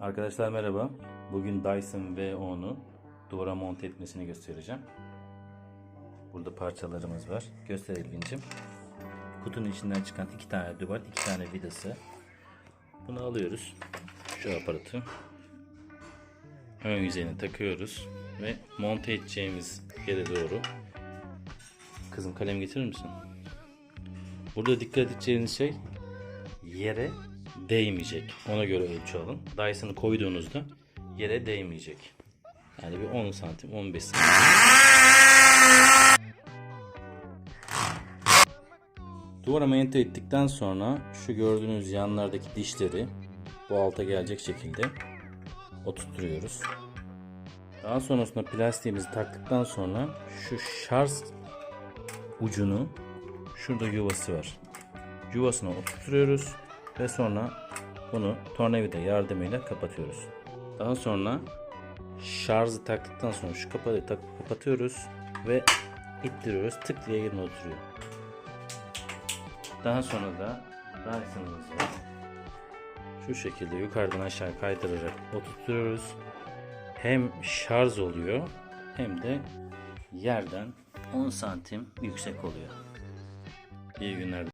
Arkadaşlar merhaba. Bugün Dyson V10'u duvara monte etmesini göstereceğim. Burada parçalarımız var. Göster Elvin'cim. Kutunun içinden çıkan iki tane duvar, iki tane vidası. Bunu alıyoruz. Şu aparatı. Ön yüzeyine takıyoruz. Ve monte edeceğimiz yere doğru. Kızım kalem getirir misin? Burada dikkat edeceğiniz şey yere değmeyecek. Ona göre ölçü alın. Dyson'ı koyduğunuzda yere değmeyecek. Yani bir 10 santim, 15 santim. Duvara monte ettikten sonra şu gördüğünüz yanlardaki dişleri bu alta gelecek şekilde oturtuyoruz. Daha sonrasında plastiğimizi taktıktan sonra şu şarj ucunu şurada yuvası var. Yuvasına oturtuyoruz ve sonra bunu tornavida yardımıyla kapatıyoruz. Daha sonra şarjı taktıktan sonra şu kapağı takıp kapatıyoruz ve ittiriyoruz. Tık diye yerine oturuyor. Daha sonra da Dyson'ımızı şu şekilde yukarıdan aşağı kaydırarak oturtuyoruz. Hem şarj oluyor hem de yerden 10 santim yüksek oluyor. İyi günler.